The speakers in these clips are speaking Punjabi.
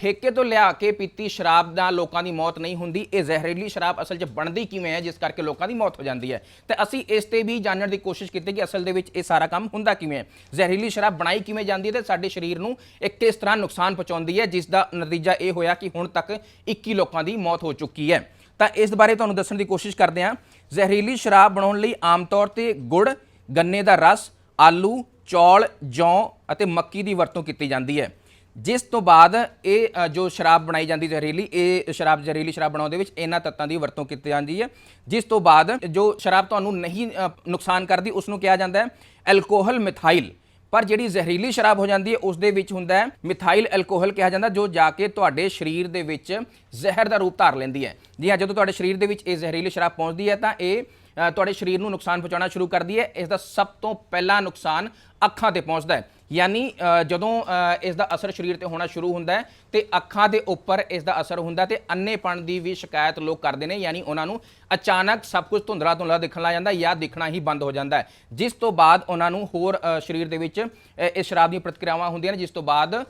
ਠੇਕੇ ਤੋਂ ਲਿਆ ਕੇ ਪੀਤੀ ਸ਼ਰਾਬ ਨਾਲ ਲੋਕਾਂ ਦੀ ਮੌਤ ਨਹੀਂ ਹੁੰਦੀ। ਇਹ ਜ਼ਹਿਰੀਲੀ ਸ਼ਰਾਬ ਅਸਲ 'ਚ ਬਣਦੀ ਕਿਵੇਂ ਹੈ, ਜਿਸ ਕਰਕੇ ਲੋਕਾਂ ਦੀ ਮੌਤ ਹੋ ਜਾਂਦੀ ਹੈ? ਤੇ ਅਸੀਂ ਇਸ ਤੇ ਵੀ ਜਾਣਨ ਦੀ ਕੋਸ਼ਿਸ਼ ਕੀਤੀ ਕਿ ਅਸਲ ਦੇ ਵਿੱਚ ਇਹ ਸਾਰਾ ਕੰਮ ਹੁੰਦਾ ਕਿਵੇਂ ਹੈ। ਜ਼ਹਿਰੀਲੀ ਸ਼ਰਾਬ ਬਣਾਈ ਕਿਵੇਂ ਜਾਂਦੀ ਹੈ ਤੇ ਸਾਡੇ ਸਰੀਰ ਨੂੰ ਇੱਕ ਕਿਸ ਤਰ੍ਹਾਂ ਨੁਕਸਾਨ ਪਹੁੰਚਾਉਂਦੀ ਹੈ, ਜਿਸ ਦਾ ਨਤੀਜਾ ਇਹ ਹੋਇਆ ਕਿ ਹੁਣ ਤੱਕ 21 ਲੋਕਾਂ ਦੀ ਮੌਤ ਹੋ ਚੁੱਕੀ ਹੈ। ਤਾਂ ਇਸ ਬਾਰੇ ਤੁਹਾਨੂੰ ਦੱਸਣ ਦੀ ਕੋਸ਼ਿਸ਼ ਕਰਦੇ ਹਾਂ। ਜ਼ਹਿਰੀਲੀ ਸ਼ਰਾਬ ਬਣਾਉਣ ਲਈ ਆਮ ਤੌਰ ਤੇ ਗੁੜ, ਗੰਨੇ ਦਾ ਰਸ, ਆਲੂ, ਚੌਲ, ਜੌਂ ਅਤੇ ਮੱਕੀ ਦੀ ਵਰਤੋਂ ਕੀਤੀ ਜਾਂਦੀ ਹੈ। ਜਿਸ ਤੋਂ ਬਾਅਦ ਇਹ ਅ, ਜੋ ਸ਼ਰਾਬ ਬਣਾਈ ਜਾਂਦੀ ਜ਼ਹਿਰੀਲੀ ਇਹ ਸ਼ਰਾਬ ਜ਼ਹਿਰੀਲੀ ਸ਼ਰਾਬ ਬਣਾਉਣ ਦੇ ਵਿੱਚ ਇਹਨਾਂ ਤੱਤਾਂ ਦੀ ਵਰਤੋਂ ਕੀਤੀ ਜਾਂਦੀ ਹੈ। ਜਿਸ ਤੋਂ ਬਾਅਦ ਜੋ ਸ਼ਰਾਬ ਤੁਹਾਨੂੰ ਨਹੀਂ ਅ, ਨੁਕਸਾਨ ਕਰਦੀ ਉਸ ਨੂੰ ਕਿਹਾ ਜਾਂਦਾ ਹੈ ਐਲਕੋਹਲ ਮਿਥਾਈਲ। ਪਰ ਜਿਹੜੀ ਜ਼ਹਿਰੀਲੀ ਸ਼ਰਾਬ ਹੋ ਜਾਂਦੀ ਹੈ ਉਸ ਦੇ ਵਿੱਚ ਹੁੰਦਾ ਹੈ ਮਿਥਾਈਲ ਐਲਕੋਹਲ ਕਿਹਾ ਜਾਂਦਾ ਜੋ ਜਾ ਕੇ ਤੁਹਾਡੇ ਸਰੀਰ ਦੇ ਵਿੱਚ ਜ਼ਹਿਰ ਦਾ ਰੂਪ ਧਾਰ ਲੈਂਦੀ ਹੈ। ਜੀ ਹਾਂ ਜਦੋਂ ਤੁਹਾਡੇ ਸਰੀਰ ਦੇ ਵਿੱਚ ਇਹ ਜ਼ਹਿਰੀਲੀ ਸ਼ਰਾਬ ਪਹੁੰਚਦੀ ਹੈ ਤਾਂ ਇਹ ਤੁਹਾਡੇ ਸਰੀਰ ਨੂੰ ਨੁਕਸਾਨ ਪਹੁੰਚਾਉਣਾ ਸ਼ੁਰੂ ਕਰਦੀ ਹੈ ਇਸ ਦਾ ਸਭ ਤੋਂ ਪਹਿਲਾ ਨੁਕਸਾਨ ਅੱਖਾਂ ਤੇ ਪਹੁੰਚਦਾ ਹੈ। ਯਾਨੀ ਜਦੋਂ ਇਸ ਦਾ ਅਸਰ ਸਰੀਰ ਤੇ ਹੋਣਾ ਸ਼ੁਰੂ ਹੁੰਦਾ ਹੈ ਤੇ ਅੱਖਾਂ ਦੇ ਉੱਪਰ ਇਸ ਦਾ ਅਸਰ ਹੁੰਦਾ ਤੇ ਅੰਨੇਪਣ ਦੀ ਵੀ ਸ਼ਿਕਾਇਤ ਲੋਕ ਕਰਦੇ ਨੇ। ਯਾਨੀ ਉਹਨਾਂ ਨੂੰ ਅਚਾਨਕ ਸਭ ਕੁਝ ਧੁੰਦਲਾ ਧੁੰਦਲਾ ਦਿਖਣ ਲੱਗ ਜਾਂਦਾ ਜਾਂ ਦਿਖਣਾ ਹੀ ਬੰਦ ਹੋ ਜਾਂਦਾ ਜਿਸ ਤੋਂ ਬਾਅਦ ਉਹਨਾਂ ਨੂੰ ਹੋਰ ਸਰੀਰ ਦੇ ਵਿੱਚ ਅ, ਇਸ ਸ਼ਰਾਬ ਦੀਆਂ ਪ੍ਰਤੀਕਿਰਿਆਵਾਂ ਹੁੰਦੀਆਂ ਨੇ ਜਿਸ ਤੋਂ ਬਾਅਦ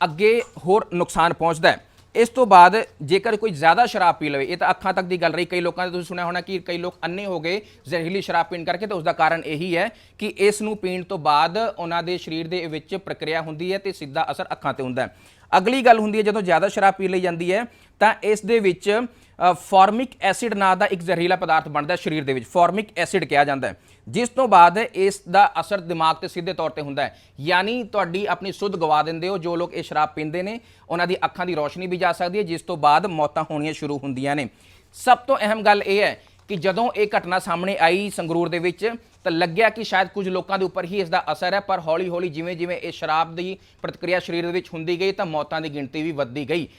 ਅੱਗੇ ਹੋਰ ਨੁਕਸਾਨ ਪਹੁੰਚਦਾ ਹੈ। ਇਸ ਤੋਂ ਬਾਅਦ ਜੇਕਰ ਕੋਈ ਜ਼ਿਆਦਾ ਸ਼ਰਾਬ ਪੀ ਲਵੇ, ਇਹ ਤਾਂ ਅੱਖਾਂ ਤੱਕ ਦੀ ਗੱਲ ਰਹੀ, ਕਈ ਲੋਕਾਂ ਦਾ ਤੁਸੀਂ ਸੁਣਿਆ ਹੋਣਾ ਕਿ ਕਈ ਲੋਕ ਅੰਨੇ ਹੋ ਗਏ ਜ਼ਹਿਰੀਲੀ ਸ਼ਰਾਬ ਪੀਣ ਕਰਕੇ, ਤੇ ਉਸ ਦਾ ਕਾਰਨ ਇਹੀ ਹੈ ਕਿ ਇਸ ਨੂੰ ਪੀਣ ਤੋਂ ਬਾਅਦ ਉਹਨਾਂ ਦੇ ਸਰੀਰ ਦੇ ਵਿੱਚ ਪ੍ਰਕਿਰਿਆ ਹੁੰਦੀ ਹੈ ਤੇ ਸਿੱਧਾ ਅਸਰ ਅੱਖਾਂ ਤੇ ਹੁੰਦਾ ਹੈ। ਅਗਲੀ ਗੱਲ ਹੁੰਦੀ ਹੈ, ਜਦੋਂ ਜ਼ਿਆਦਾ ਸ਼ਰਾਬ ਪੀ ਲਈ ਜਾਂਦੀ ਹੈ, ਤਾਂ ਇਸ ਦੇ ਵਿੱਚ ਫਾਰਮਿਕ ਐਸਿਡ ਨਾਂ ਦਾ ਇੱਕ ਜ਼ਹਿਰੀਲਾ ਪਦਾਰਥ ਬਣਦਾ ਹੈ ਸਰੀਰ ਦੇ ਵਿੱਚ। ਫਾਰਮਿਕ ਐਸਿਡ ਕਿਹਾ ਜਾਂਦਾ ਹੈ। ਜਿਸ ਤੋਂ ਬਾਅਦ ਇਸ ਦਾ ਅਸਰ ਦਿਮਾਗ ਤੇ ਸਿੱਧੇ ਤੌਰ ਤੇ ਹੁੰਦਾ ਹੈ। ਯਾਨੀ ਤੁਹਾਡੀ ਆਪਣੀ ਸੁੱਧ ਗਵਾ ਦਿੰਦੇ ਹੋ, ਜੋ ਲੋਕ ਇਹ ਸ਼ਰਾਬ ਪੀਂਦੇ ਨੇ, ਉਹਨਾਂ ਦੀ ਅੱਖਾਂ ਦੀ ਰੋਸ਼ਨੀ ਵੀ ਜਾ ਸਕਦੀ ਹੈ, ਜਿਸ ਤੋਂ ਬਾਅਦ ਮੌਤਾਂ ਹੋਣੀਆਂ ਸ਼ੁਰੂ ਹੁੰਦੀਆਂ ਨੇ। ਸਭ ਤੋਂ ਅਹਿਮ ਗੱਲ ਇਹ ਹੈ ਕਿ ਜਦੋਂ ਇਹ ਘਟਨਾ ਸਾਹਮਣੇ ਆਈ ਸੰਗਰੂਰ ਦੇ ਵਿੱਚ ਤਾਂ ਲੱਗਿਆ ਕਿ ਸ਼ਾਇਦ ਕੁਝ ਲੋਕਾਂ ਦੇ ਉੱਪਰ ਹੀ ਇਸ ਦਾ ਅਸਰ ਹੈ, ਪਰ ਹੌਲੀ-ਹੌਲੀ ਜਿਵੇਂ-ਜਿਵੇਂ ਇਹ ਸ਼ਰਾਬ ਦੀ ਪ੍ਰਤੀਕਿਰਿਆ ਸਰੀਰ ਦੇ ਵਿੱਚ ਹੁੰਦੀ ਗਈ ਤਾਂ ਮੌਤਾਂ ਦੀ ਗਿਣਤੀ ਵੀ ਵੱਧਦੀ ਗਈ।